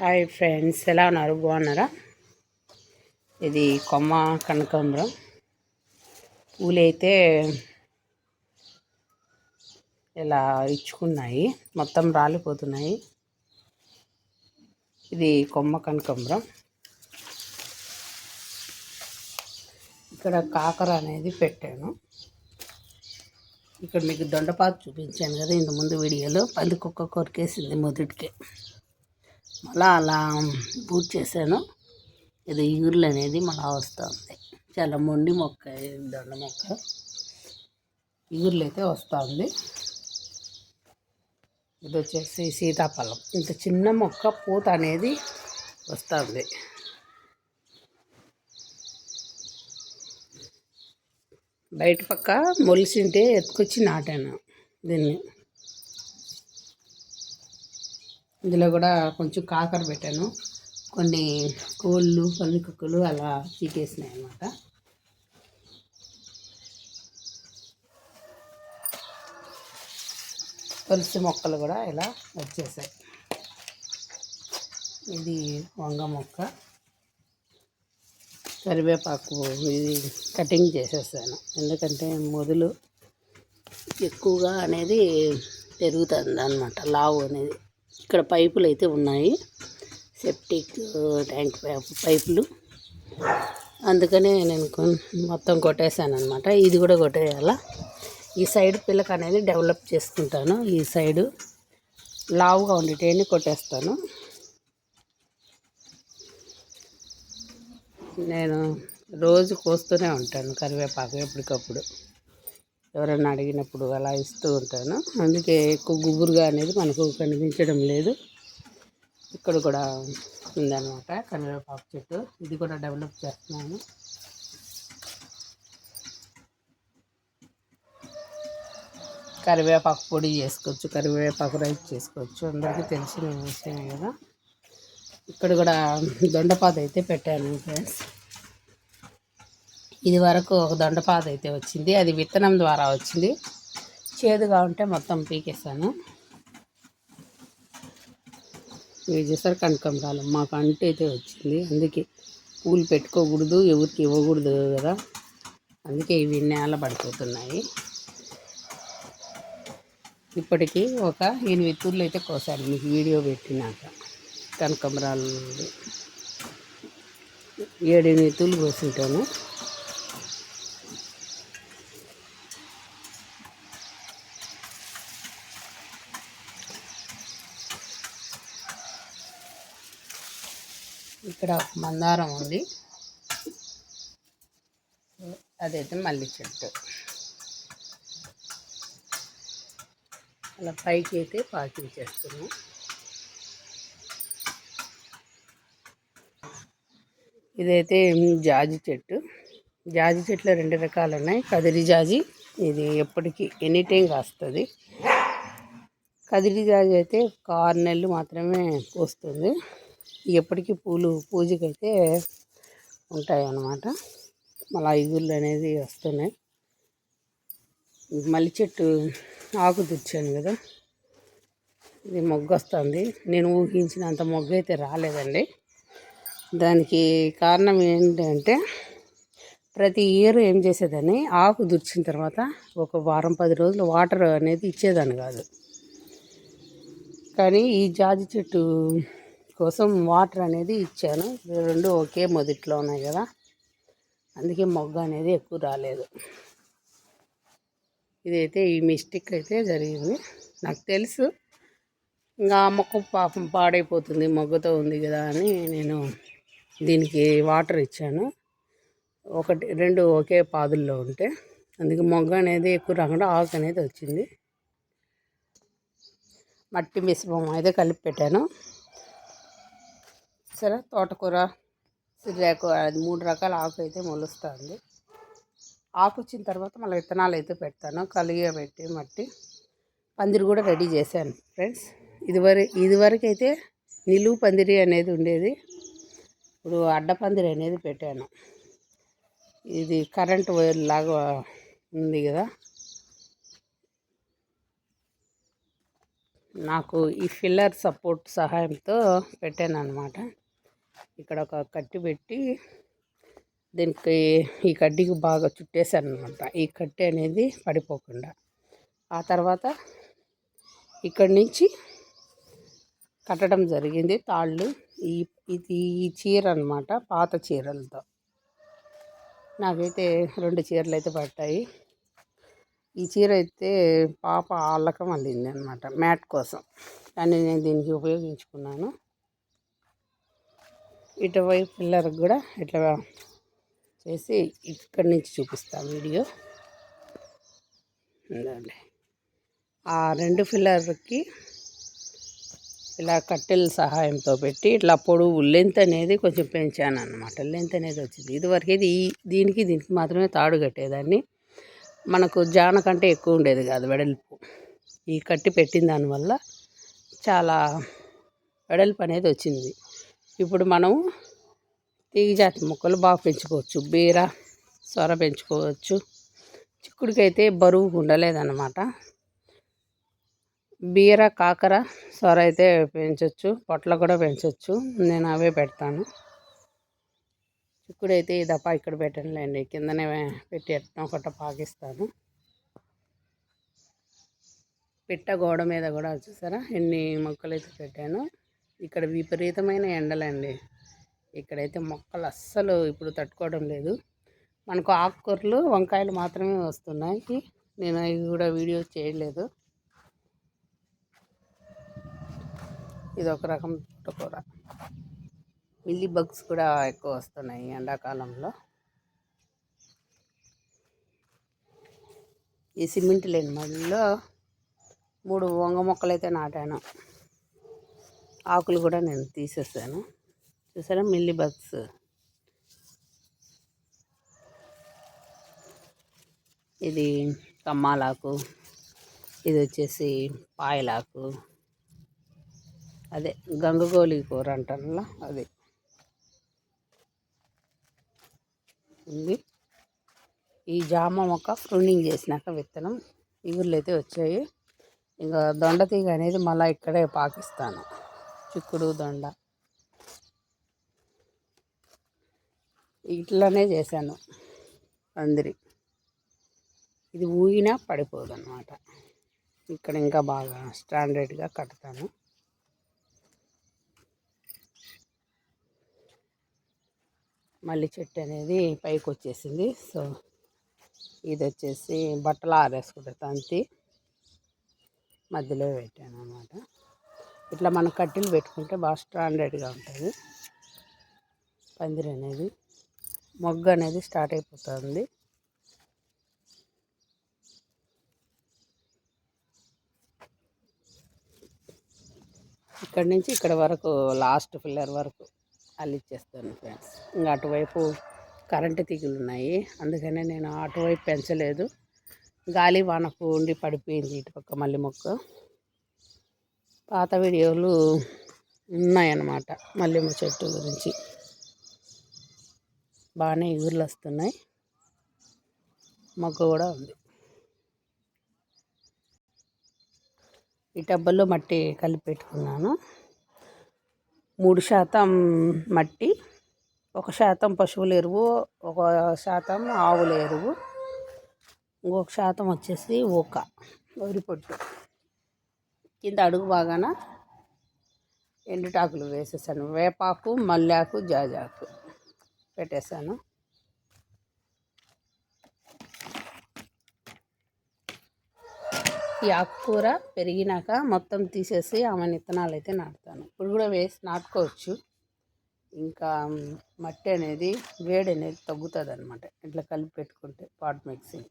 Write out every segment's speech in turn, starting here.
Hi friends ఎలా ఉన్నారు? బాగున్నారా? ఇది కొమ్మ కనకాంబరం. పూలైతే ఇలా ఇచ్చుకున్నాయి మొత్తం రాలిపోతున్నాయి. ఇది కొమ్మ కనకాంబరం. ఇక్కడ కాకర అనేది పెట్టాను. ఇక్కడ మీకు దొండపాకు చూపించాను కదా ఇంతకుముందు ముందు వీడియోలో. పందికొక్క కొరికేసింది మొదటికే. మళ్ళీ అలా బూట్ చేశాను. ఇది ఈగుర్లు అనేది మళ్ళా వస్తుంది. చాలా మొండి మొక్క దొండ మొక్క. ఈగుర్లు అయితే వస్తుంది. ఇది వచ్చేసి సీతాఫలం. ఇంత చిన్న మొక్క పూత అనేది వస్తుంది. బయట పక్క మొలిసింటే ఎత్తుకొచ్చి నాటాను దీన్ని. ఇందులో కూడా కొంచెం కాకర పెట్టాను. కొన్ని కోళ్ళు పందికొక్కులు అలా పీకేసినాయి అన్నమాట. తులసి మొక్కలు కూడా ఇలా వచ్చేసాయి. ఇది వంగ మొక్క. కరివేపాకు ఇది కటింగ్ చేసేసాను. ఎందుకంటే మొదలు ఎక్కువగా అనేది పెరుగుతుంది అనమాట లావు అనేది. ఇక్కడ పైపులు అయితే ఉన్నాయి. సెప్టిక్ ట్యాంక్ పైపులు. అందుకనే నేను మొత్తం కొట్టేశాను అనమాట ఇది కూడా కొట్టేయాల? ఈ సైడ్ పిల్లక అనేది డెవలప్ చేసుకుంటాను. ఈ సైడు లావుగా ఉండేటివన్నీ కొట్టేస్తాను. నేను రోజు కోస్తూనే ఉంటాను కరివేపాకు ఎప్పటికప్పుడు. ఎవరైనా అడిగినప్పుడు అలా ఇస్తూ ఉంటాను. అందుకే ఎక్కువ గుబురుగా అనేది మనకు కనిపించడం లేదు. ఇక్కడ కూడా ఉందన్నమాట కరివేపాకు చెట్టు. ఇది కూడా డెవలప్ చేస్తున్నాను. కరివేపాకు పొడి చేసుకోవచ్చు కరివేపాకు రైస్ చేసుకోవచ్చు. అందరికీ తెలిసిన విషయమే కదా. ఇక్కడ కూడా దొండపాత అయితే పెట్టాను ఫ్రెండ్స్. ఇది వరకు ఒక దొండపాత అయితే వచ్చింది. అది విత్తనం ద్వారా వచ్చింది. చేదుగా ఉంటే మొత్తం పీకేస్తాను. ఇవి చేస్తారు కనకంబరాలు మాకు అంటు అయితే వచ్చింది. అందుకే పూలు పెట్టుకోకూడదు ఎవరికి ఇవ్వకూడదు కదా. అందుకే ఇవి నేల పడిపోతున్నాయి. ఇప్పటికీ ఒక ఎనిమిది తూర్లు అయితే కోసారు. మీకు వీడియో పెట్టినాక కనకంబరాలు ఏడెనిమిది తూర్లు కోసింటాను ఇక్కడ మందారం ఉంది. అదైతే మల్లి చెట్టు. అలా పైకి అయితే పాకింగ్ చేస్తున్నాం. ఇదైతే జాజి చెట్టు. జాజి చెట్లు రెండు రకాలు ఉన్నాయి. కదిరి జాజి ఇది ఎప్పటికీ ఎనీ టైం కాస్తుంది. కదిరి జాజి అయితే ఒక ఆరు నెలలు మాత్రమే పోస్తుంది ఎప్పటికీ పూలు పూజకైతే ఉంటాయి అన్నమాట మళ్ళీ ఇగుళ్ళు అనేది వస్తున్నాయి. మల్లి చెట్టు ఆకు తెచ్చాను కదా. ఇది మొగ్గ వస్తుంది నేను ఊహించినంత మొగ్గు అయితే రాలేదండి. దానికి కారణం ఏంటంటే ప్రతి ఇయర్ ఏం చేసేదాన్ని? ఆకు దుర్చిన తర్వాత ఒక వారం పది రోజులు వాటర్ అనేది ఇచ్చేదాన్ని కాదు. కానీ ఈ జాజి చెట్టు కోసం వాటర్ అనేది ఇచ్చాను. రెండు ఒకే మొదట్లో ఉన్నాయి కదా. అందుకే మొగ్గ అనేది ఎక్కువ రాలేదు. ఇదైతే ఈ మిస్టేక్ అయితే జరిగింది. నాకు తెలుసు. ఇంకా ఆ మొక్క పాపం పాడైపోతుంది మొగ్గతో ఉంది కదా అని నేను దీనికి వాటర్ ఇచ్చాను. ఒకటి రెండు ఒకే పాదుల్లో ఉంటే. అందుకే మొగ్గ అనేది ఎక్కువ రాకుండా ఆకు అనేది వచ్చింది. మట్టి మిశ్రమం అయితే కలిపి పెట్టాను. సరే తోటకూర సిరియాకు అది మూడు రకాల ఆకు అయితే మొలుస్తుంది. ఆకు వచ్చిన తర్వాత మళ్ళీ విత్తనాలు అయితే పెడతాను. కలిగే పెట్టి మట్టి పందిరి కూడా రెడీ చేశాను ఫ్రెండ్స్. ఇదివరకు ఇదివరకు అయితే నిలువు పందిరి అనేది ఉండేది. ఇప్పుడు అడ్డ పందిరి అనేది పెట్టాను. ఇది కరెంట్ వైర్ లాగా ఉంది కదా. నాకు ఈ ఫిల్లర్ సపోర్ట్ సహాయంతో పెట్టాను అనమాట ఇక్కడ ఒక కట్టి పెట్టి దీనికి ఈ కడ్డీకి బాగా చుట్టేసాను అనమాట ఈ కట్టి అనేది పడిపోకుండా. ఆ తర్వాత ఇక్కడి నుంచి కట్టడం జరిగింది. తాళ్ళు ఈ ఇది ఈ చీర అనమాట పాత చీరలతో. నాకైతే రెండు చీరలు అయితే పట్టాయి. ఈ చీర అయితే పాప అల్లకం అల్లింది అనమాట మ్యాట్ కోసం. కానీ నేను దీనికి ఉపయోగించుకున్నాను. ఇటువైపు పిల్లలకు కూడా ఇట్లా చేసి ఇక్కడి నుంచి చూపిస్తాను వీడియో. ఉందండి ఆ రెండు ఫిల్లర్కి ఇలా కట్టెల సహాయంతో పెట్టి ఇట్లా పొడవు లెంత్ అనేది కొంచెం పెంచాను అనమాట లెంత్ అనేది వచ్చింది. ఇదివరకు ఇది ఈ దీనికి దీనికి మాత్రమే తాడు కట్టేదాన్ని. మనకు జాన కంటే ఎక్కువ ఉండేది కాదు వెడల్పు. ఈ కట్టి పెట్టిన దానివల్ల చాలా వెడల్పు అనేది వచ్చింది. ఇప్పుడు మనం తీగజాతి మొక్కలు బాగా పెంచుకోవచ్చు. బీర సొర పెంచుకోవచ్చు. చిక్కుడికైతే బరువు ఉండలేదన్నమాట. బీర కాకర సొర అయితే పెంచవచ్చు పొట్ల కూడా పెంచవచ్చు నేను అవే పెడతాను. చిక్కుడైతే ఈ దప్ప ఇక్కడ పెట్టనులేండి. కిందనే పెట్టి ఒకట పాకిస్తాను. పిట్ట గోడ మీద కూడా చూసారా? ఎన్ని మొక్కలు అయితే పెట్టాను. ఇక్కడ విపరీతమైన ఎండలండి. ఇక్కడైతే మొక్కలు అస్సలు ఇప్పుడు తట్టుకోవడం లేదు. మనకు ఆకుకూరలు వంకాయలు మాత్రమే వస్తున్నాయి. నేను అవి కూడా వీడియో చేయలేదు. ఇది ఒక రకం తోటకూర. మిల్లీ బగ్స్ కూడా ఎక్కువ వస్తున్నాయి ఎండాకాలంలో. ఈ సిమెంట్ లేని మళ్ళీ మూడు వంగ మొక్కలు అయితే నాటాను. ఆకులు కూడా నేను తీసేసాను. చూసారా? Mealy bugs. ఇది కమ్మాలాకు ఇది వచ్చేసి పాయలాకు అదే గంగగోళి కూర అంటానులా అది. ఉంది. ఈ జామ మొక్క ప్రూనింగ్ చేసినాక విత్తనం ఇగుర్లు అయితే వచ్చాయి. ఇంకా దొండ తీగ అనేది మళ్ళీ ఇక్కడే పాకిస్తాను. చిక్కుడు దొండ. ఇట్లానే చేశాను అందరి ఇది ఊగినా పడిపోదు అనమాట ఇక్కడ ఇంకా బాగా స్టాండర్డ్గా కడతాను. మళ్ళీ చెట్టు అనేది పైకి వచ్చేసింది సో ఇది వచ్చేసి బట్టలు ఆరేసుకుంటే తంతి మధ్యలో పెట్టాను అనమాట ఇట్లా మనం కట్టెలు పెట్టుకుంటే బాగా స్టాండర్డ్గా ఉంటుంది. పందిరి అనేది మొగ్గ అనేది స్టార్ట్ అయిపోతుంది. ఇక్కడ నుంచి ఇక్కడ వరకు లాస్ట్ ఫిల్లర్ వరకు అల్లిచ్చేస్తాను ఫ్రెండ్స్. ఇంకా అటువైపు కరెంటు తీగలు ఉన్నాయి. అందుకనే నేను అటువైపు పెంచలేదు. గాలి వానకు ఉండి పడిపోయింది ఇటుపక్క మళ్ళీ మొక్క. పాత వీడియోలు ఉన్నాయన్నమాట. మల్లెమ్మ చెట్టు గురించి. బాగానే ఎగురులు వస్తున్నాయి. మొక్క కూడా ఉంది. ఈ టబ్బల్లో మట్టి కలిపి పెట్టుకున్నాను. మూడు శాతం మట్టి ఒక శాతం పశువుల ఎరువు ఒక శాతం ఆవుల ఎరువు ఇంకొక శాతం వచ్చేసి ఊక వరి పొట్టు. కింద అడుగు బాగాన ఎండుటాకులు వేసేసాను. వేపాకు మల్లాకు జాజాకు పెట్టేశాను. ఈ ఆకుకూర పెరిగినాక మొత్తం తీసేసి ఆమె విత్తనాలు అయితే నాటుతాను. ఇప్పుడు కూడా వేసి నాటుకోవచ్చు. ఇంకా మట్టి అనేది వేడి అనేది తగ్గుతుంది అనమాట ఇట్లా కలిపి పెట్టుకుంటే పాట్ మిక్సింగ్.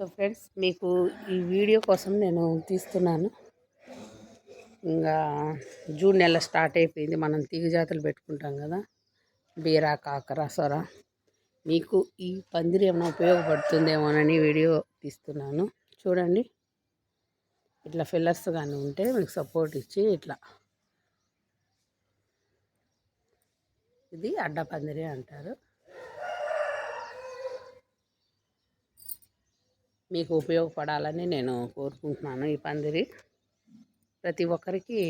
సో ఫ్రెండ్స్ మీకు ఈ వీడియో కోసం నేను తీస్తున్నాను. ఇంకా జూన్ నెల స్టార్ట్ అయిపోయింది. మనం తీగ జాతులు పెట్టుకుంటాం కదా బీరా కాకర సొర. మీకు ఈ పందిరి ఏమైనా ఉపయోగపడుతుందేమోనని వీడియో తీస్తున్నాను. చూడండి. ఇట్లా ఫిల్లర్స్ కానీ ఉంటే మీకు సపోర్ట్ ఇచ్చి ఇట్లా. ఇది అడ్డ పందిరి అంటారు. మీకు ఉపయోగపడాలని నేను కోరుకుంటున్నాను ఈ పందిరి. ప్రతి ఒక్కరికి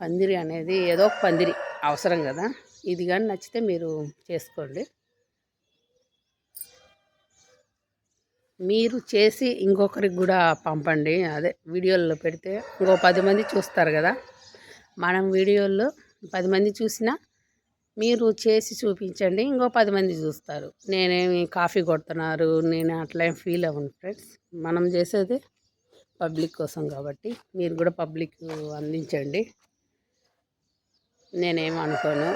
పందిరి అనేది ఏదో ఒక పందిరి అవసరం కదా. ఇది కానీ నచ్చితే మీరు చేసుకోండి. మీరు చేసి ఇంకొకరికి కూడా పంపండి. అదే వీడియోల్లో పెడితే ఇంకో పది మంది చూస్తారు కదా. మనం వీడియోల్లో పది మంది చూసినా మీరు చేసి చూపించండి. ఇంకో పది మంది చూస్తారు. నేనేమి కాఫీ కొడుతున్నారు. నేను అట్లా ఏం ఫీల్ అవ్వను ఫ్రెండ్స్ మనం చేసేది పబ్లిక్ కోసం కాబట్టి మీరు కూడా పబ్లిక్ అందించండి. నేనేం అనుకోను.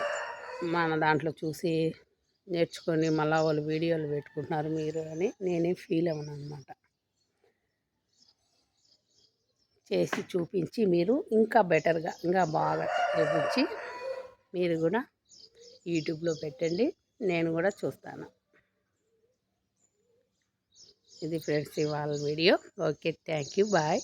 మన దాంట్లో చూసి నేర్చుకొని మళ్ళీ వాళ్ళు వీడియోలు పెట్టుకుంటున్నారు మీరు అని నేనేం ఫీల్ అవ్వను అనమాట చేసి చూపించి మీరు ఇంకా బెటర్గా ఇంకా బాగా చూపించి మీరు కూడా యూట్యూబ్లో పెట్టండి నేను కూడా చూస్తాను. ఇది ఫ్రెండ్స్ ఇవాళ video. Okay thank you bye.